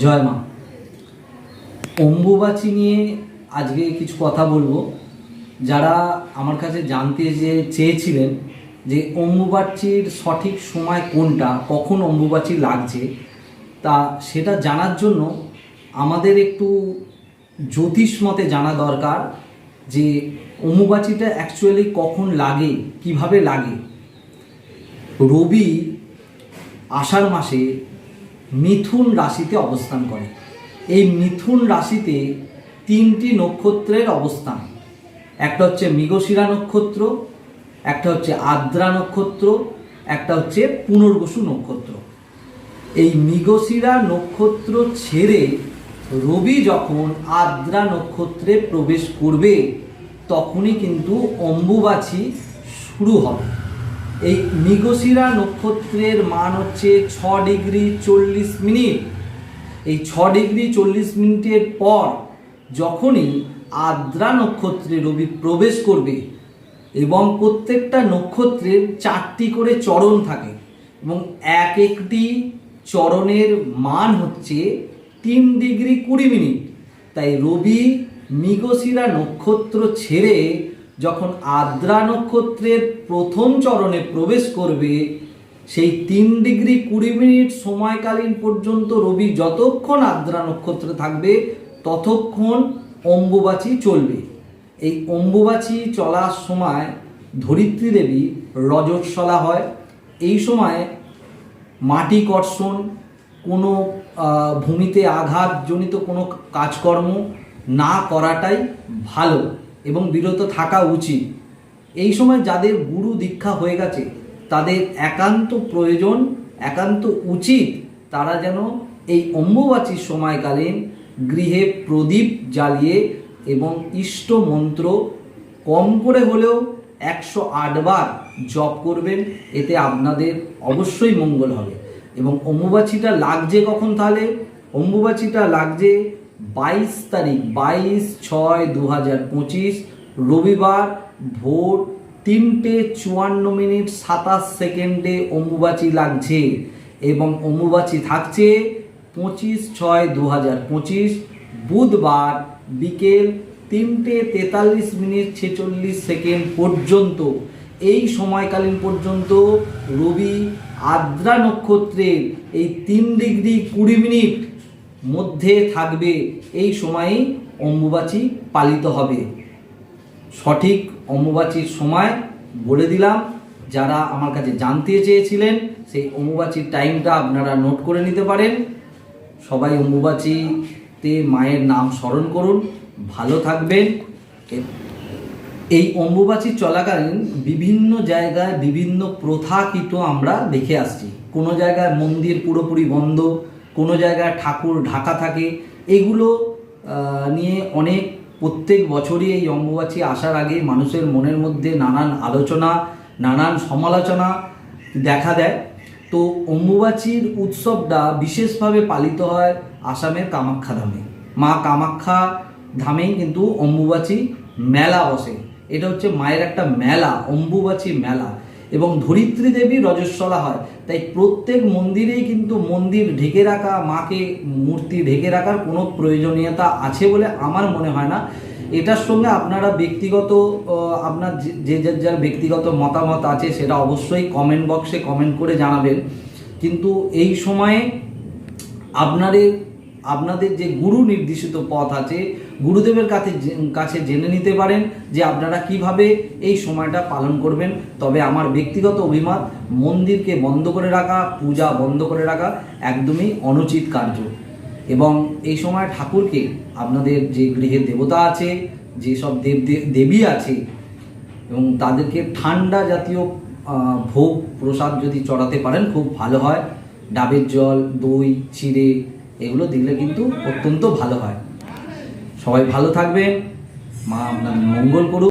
জয় মা। অম্বুবাচী নিয়ে আজকে কিছু কথা বলব। যারা আমার কাছে জানতে যে চেয়েছিলেন যে অম্বুবাচীর সঠিক সময় কোনটা, কখন অম্বুবাচী লাগছে, তা সেটা জানার জন্য আমাদের একটু জ্যোতিষ মতে জানা দরকার যে অম্বুবাচীটা অ্যাকচুয়ালি কখন লাগে, কীভাবে লাগে। রবি আষাঢ় মাসে মিথুন রাশিতে অবস্থান করে। এই মিথুন রাশিতে তিনটি নক্ষত্রের অবস্থান। একটা হচ্ছে মৃগশিরা নক্ষত্র, একটা হচ্ছে আদ্রা নক্ষত্র, একটা হচ্ছে পুনর্বসু নক্ষত্র। এই মৃগশিরা নক্ষত্র ছেড়ে রবি যখন আদ্রা নক্ষত্রে প্রবেশ করবে, তখনই কিন্তু অম্বুবাচী শুরু হবে। এই মৃগশিরা নক্ষত্রের মান হচ্ছে ছ ডিগ্রি চল্লিশ মিনিট। এই ছ ডিগ্রি চল্লিশ মিনিটের পর যখনই আদ্রা নক্ষত্রে রবি প্রবেশ করবে এবং প্রত্যেকটা নক্ষত্রের চারটি করে চরণ থাকে এবং এক একটি চরণের মান হচ্ছে তিন ডিগ্রি কুড়ি মিনিট। তাই রবি মৃগশিরা নক্ষত্র ছেড়ে যখন আদ্রা নক্ষত্রের প্রথম চরণে প্রবেশ করবে, সেই তিন ডিগ্রি কুড়ি মিনিট সময়কালীন পর্যন্ত রবি যতক্ষণ আদ্রা নক্ষত্রে থাকবে, ততক্ষণ অম্বুবাচী চলবে। এই অম্বুবাচী চলার সময় ধরিত্রী দেবী রজস্বলা হয়। এই সময় মাটি কর্ষণ, কোনো ভূমিতে আঘাতজনিত কোনো কাজকর্ম না করাটাই ভালো। এবং বিরত থাকা উচিত। এই সময় যাদের গুরু দীক্ষা হয়ে গেছে, তাদের একান্ত প্রয়োজন, একান্ত উচিত তারা যেন এই অম্বুবাচীর সময়কালীন গৃহে প্রদীপ জ্বালিয়ে এবং ইষ্ট মন্ত্র কম করে হলেও একশো আটবার জপ করবেন, এতে আপনাদের অবশ্যই মঙ্গল হবে। এবং অম্বুবাচীটা লাগছে কখন তাহলে? অম্বুবাচীটা লাগছে বাইশ তারিখ, বাইশ ছয় দু হাজার পঁচিশ, রবিবার ভোর তিনটে চুয়ান্ন মিনিট সাতাশ সেকেন্ডে অম্বুবাচী লাগছে এবং অম্বুবাচী থাকছে পঁচিশ ছয় দু হাজার পঁচিশ, বুধবার বিকেল তিনটে তেতাল্লিশ মিনিট ছেচল্লিশ সেকেন্ড পর্যন্ত। এই সময়কালীন পর্যন্ত রবি আদ্রা নক্ষত্রের এই তিন ডিগ্রি কুড়ি মিনিট মধ্যে থাকবে, এই সময়েই অম্বুবাচী পালিত হবে। সঠিক অম্বুবাচীর সময় বলে দিলাম। যারা আমার কাছে জানতে চেয়েছিলেন, সেই অম্বুবাচীর টাইমটা আপনারা নোট করে নিতে পারেন। সবাই অম্বুবাচীতে মায়ের নাম স্মরণ করুন। ভালো থাকবেন। এই অম্বুবাচী চলাকালীন বিভিন্ন জায়গায় বিভিন্ন প্রথা কিন্তু আমরা দেখে আসছি। কোনো জায়গায় মন্দির পুরোপুরি বন্ধ কোনো জায়গায় ঠাকুর, ঢাকা থাকে, এগুলো নিয়ে অনেক প্রত্যেক বছরই এই অম্বুবাচী আসার আগে মানুষের মনের মধ্যে নানান আলোচনা, নানান সমালোচনা দেখা দেয়। তো অম্বুবাচীর উৎসবটা বিশেষভাবে পালিত হয় আসামের কামাখ্যা ধামে। মা কামাখ্যা ধামেই কিন্তু অম্বুবাচী মেলা বসে। এটা হচ্ছে মায়ের একটা মেলা, অম্বুবাচী মেলা। এবং ধরিত্রী দেবী রজস্বলা হয়। তাই প্রত্যেক মন্দিরেই কিন্তু মন্দির ঢেকে রাখা, মাকে মূর্তি ঢেকে রাখার কোনো প্রয়োজনীয়তা আছে বলে আমার মনে হয় না। এটার সঙ্গে আপনারা ব্যক্তিগত আপনার যে- যে যার যার ব্যক্তিগত মতামত আছে সেটা অবশ্যই কমেন্ট বক্সে কমেন্ট করে জানাবেন। কিন্তু এই সময়ে আপনাদের আপনাদের যে গুরু নির্দেশিত পথ আছে, গুরুদেবের কাছে কাছে জেনে নিতে পারেন যে আপনারা কীভাবে এই সময়টা পালন করবেন। তবে আমার ব্যক্তিগত অভিমত, মন্দিরকে বন্ধ করে রাখা, পূজা বন্ধ করে রাখা একদমই অনুচিত কার্য। এবং এই সময় ঠাকুরকে আপনাদের যে গৃহে দেবতা আছে, যেসব দেব দেবী আছে, এবং তাদেরকে ঠান্ডা জাতীয় ভোগ প্রসাদ যদি চড়াতে পারেন, খুব ভালো হয়। ডাবের জল, দই, চিড়ে এগুলো দিলে কিন্তু অত্যন্ত ভালো হয়। সবাই ভালো থাকবে মা আপনার মঙ্গল করুক।